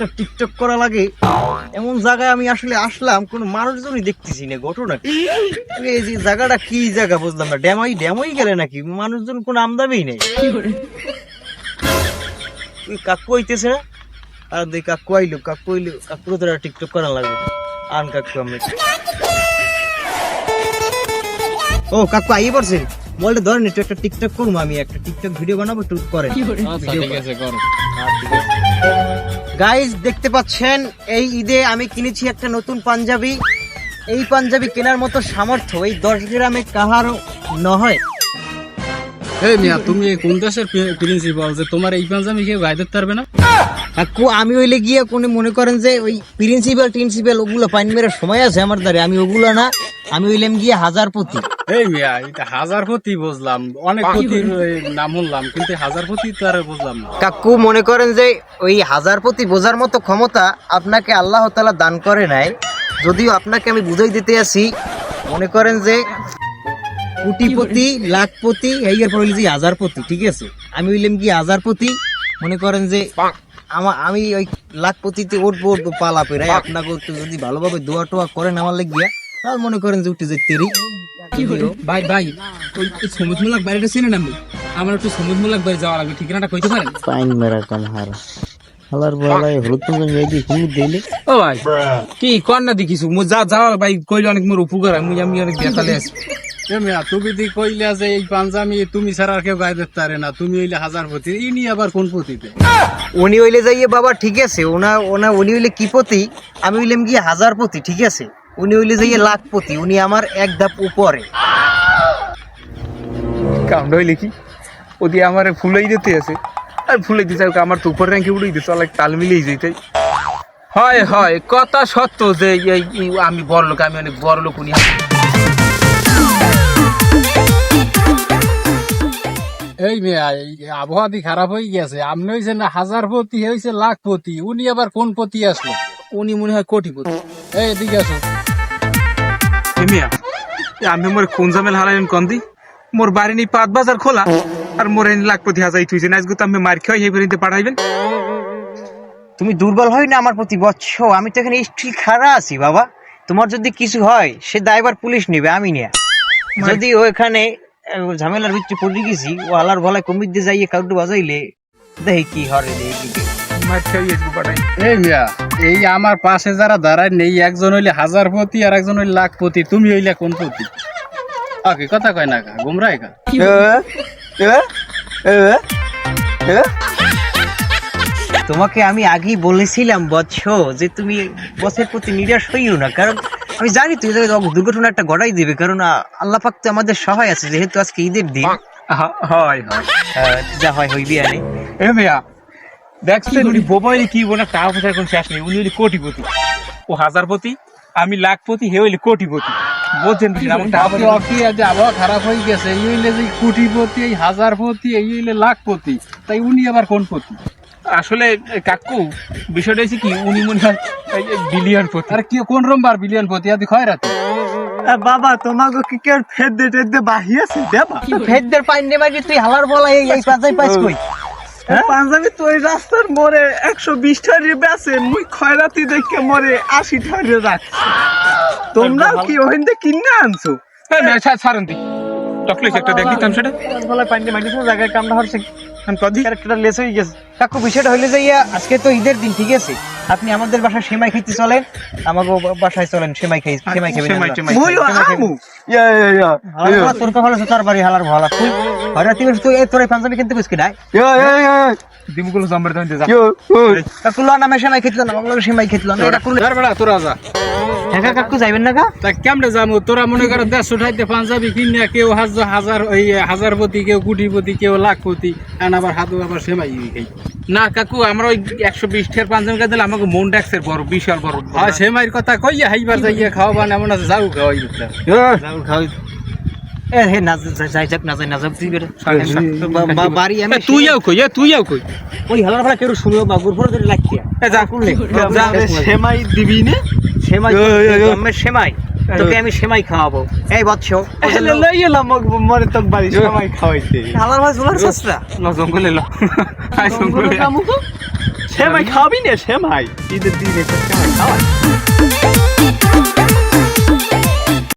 একটা টিকটক করা লাগে। এমন জায়গায় আমি আসলে আসলাম কোনো মানুষজনই দেখতেছি না ঘটনা কি? এই যে জায়গাটা কি জায়গা বুঝলাম না। ড্যামাই ড্যামই গেলে নাকি? মানুষজন কোনো আমদামি নেই। কাকু আইতেছে না? আর দেখ কাকু আইলো কাকু আইলো কাকুর তো টিকটক করা লাগবে। আন কাকু আমি। ও কাকু আই পড়ছেন বলতে ধরেন একটু একটা টিকটক করব আমি একটা টিকটক ভিডিও বানাবো একটু করে? আচ্ছা ঠিক আছে করো। গাইজ দেখতে পাচ্ছেন এই ঈদে আমি কিনেছি একটা নতুন পাঞ্জাবি। এই পাঞ্জাবি কেনার মতো সামর্থ্য এই দশ গ্রামে কাহারও নয়। এই মিয়া তুমি কোন দেশের প্রিন্সিপাল যে তোমার এই পাঞ্জাবি দিতে পারবে না? কাকু আমি ওইলে গিয়ে কোনে মনে করেন যে ওই প্রিন্সিপাল টিন্সিপাল ওগুলো পাইন মেরে সময় আছে আমার দ্বারে। আমি ওগুলো না আমি ওইলাম গিয়ে হাজার প্রতি এই মিয়া এটা হাজার প্রতি বুঝলাম। অনেক প্রতির নাম শুনলাম কিন্তু হাজার প্রতি তো আর বুঝলাম না। কাকু মনে করেন যে ওই হাজার প্রতি বোঝার মতো ক্ষমতা আপনাকে আল্লাহ তালা দান করে নাই। যদিও আপনাকে আমি বুঝাই দিতে আসি মনে করেন যে কোটিপতি লাখপতি এই এর পর হইল যে হাজার প্রতি ঠিক আছে? আমি হইলাম কি হাজারপতি? মনে করেন যে আমার আমি ওই লাখপতিতে উঠবো উঠবো পালা পেরাই আপনাকে একটু যদি ভালোভাবে দোয়া টোয়া করেন আমার লাগিয়া তাহলে মনে করেন যে উঠে যেতে ভাই ভাই ওই সমুদ্রমূলক বাড়িটা চিনে নামি আমার একটু সমুদ্রমূলক বাড়ি যাওয়া লাগবে ঠিকানাটা কইতে পারেন? পাইন মেরা কাম হার। হালার বলাই হলুদ পঞ্চম যাই দিয়ে কুমির দিলে। ও ভাই কি কর না দেখিস মু যা যাওয়া ভাই কইলে অনেক মোর উপকার হয় মুই আমি অনেক দেখালে আছি। মিয়া তুমি দি কইলে যে এই পাঞ্জাবি তুমি ছাড়া আর কেউ গায়ে দিতে পারে না তুমি হইলে হাজার প্রতি ইনি আবার কোন প্রতিতে উনি হইলে যাইয়ে বাবা ঠিক আছে ওনা ওনা উনি হইলে কি পতি? আমি হইলাম গিয়ে হাজার পতি ঠিক আছে? উনি হইলে যাইয়ে লাখ পতি উনি আমার এক ধাপ উপরে। কামড় হইলে কি? ওদি আমার ফুলাই দিতে আছে। আর ফুলাই দিতে আমার তো উপর র্যাঙ্কে উড়াই দিতে অনেক তাল মিলিয়ে যেতে হয় হয় কথা সত্য যে আমি বড় লোক আমি অনেক বড় লোক উনি এই মেয়া আবহাওয়া দি খারাপ হয়ে গেছে। আপনি হয়েছে না হাজার প্রতি হয়েছে লাখ প্রতি উনি আবার কোন প্রতি আসলো? উনি মনে হয় কোটিপতি। এই এদিকে আসো। মিয়া আমি মোর কোন জামেল হারাইন কন্দি মোর বাড়ি নি পাঁচ বাজার খোলা আর মোর এনে লাখপতি হাজাই থুইছে। আজকে তো আমি মার খাই এই পর্যন্ত পাঠাইবেন? তুমি দুর্বল হয় না আমার প্রতি বৎস। আমি তো এখানে স্টিল খাড়া আছি বাবা। তোমার যদি কিছু হয় সে দায়বার পুলিশ নেবে আমি নিয়া। যদি ও এখানে আহ, ঝামেলার ভিতরে পড়ে গেছি। ও আলার ভলায় কমির দিয়ে যাইয়ে কাউকে বাজাইলে দেখি কি হরে দেখি। এই মিয়া এই আমার পাশে যারা দাঁড়ায় নেই একজন হইলে হাজার প্রতি আর একজন হইলে লাখ প্রতি তুমি হইলে কোন প্রতি ওকে কথা কয় না কা গুমরাই কা তোমাকে আমি আগেই বলেছিলাম বৎস যে তুমি বসের প্রতি নিরাশ হইও না কারণ আমি জানি তুই দুর্ঘটনা একটা গড়াই দিবে কারণ আল্লাহ পাক তো আমাদের সহায় আছে যেহেতু আজকে ঈদের দিন। হয় হয়। যা হয় হইবি এ মিয়া দেখছেন উনি কি বলে টাকা পয়সার কোন শেষ নেই উনি কোটিপতি। ও হাজারপতি আমি লাখপতি হে হইলে কোটিপতি। অকি যে আবহাওয়া খারাপ হয়ে গেছে এই হইলে যে কোটিপতি এই হাজার প্রতি এই হইলে লাখ প্রতি তাই উনি আবার কোন প্রতি আসলে কাকু বিষয়টা হচ্ছে কি উনি মনে হয় বিলিয়ন পতি আর কি কোন রোমবার বিলিয়ন প্রতি? আদি ক্ষয় বাবা তোমাকে কি কেউ ফেদে টেদে বাহিয়েছে দেবা ফেদদের পাইন নে মাগি তুই হালার বলা এই এই পাঁচাই পাঁচ কই? পাঞ্জাবি তো রাস্তার মোড়ে একশো বিশ টাকা বেছে মুই খয়রাতি দেখে মোড়ে আশি টাকা রাখছি তোমরা কি থেকে কিনে আনছো? হ্যাঁ ছাড়েন দি একটা দেখ দিতাম সেটা। বলা পাইন নে মাগি জায়গায় কামটা হচ্ছে আমি কদি ক্যারেক্টারটা লেস হয়ে গেছে। কাকু বিষয়টা হইলে যাইয়া আজকে তো ঈদের দিন ঠিক আছে? আপনি আমাদের বাসায় সেমাই খেতে চলেন আমাকে বাসায় চলেন সেমাই খাই সেমাই খাবেন সেমাই, ভালা তোর কথা হলো তার বাড়ি হালার ভালা। তুই বেশ তুই এই তোর পাঞ্জাবি কিনতে বুঝকি নাই? দিমগুলো জাম্বার দাম যা। কাকু লো নামে সেমাই খেতলো না আমাকে সেমাই খেতলো না আর বেড়া তোরা যা। হ্যাঁ কাকু যাইবেন না কা তা কেমনে যাব? তোরা মনে করো দেশ উঠাইতে পাঞ্জাবি কিনে কেউ হাজার হাজার ওই হাজার প্রতি কেউ কোটিপতি কেউ লাখ প্রতি আর আবার হাতু আবার সেমাই খাই। না কাকু আমরা ওই একশো বিশ টাকার পাঞ্জাবি কাজ দিলে আমাকে মন ডাকছে বড় বিশাল বড়। আর সেমাইয়ের কথা কইয়া হাইবার যাইয়া খাওয়াবান এমন আছে যাও খাওয়াই যাও খাও এ হে না যাই- যাই যাক না যাই না যাক তুই বাড়ি আমি কই এ তুইও কই? ওই হালার ভালা কেউ শুনলো বাগুর পরে ধরে যা। করলে সেমাই দিবি নে? সেমাই। আমি সেমাই। তোকে আমি সেমাই খাওয়াবো। এই বৎস। লই এলাম মরে তোক বাড়ি সেমাই খাওয়াইতে। হালার ভাই চলার সস্তা ল জঙ্গলে ল। জঙ্গলে সেমাই খাবি না সেমাই। ঈদের দিনে সেমাই খাওয়াই।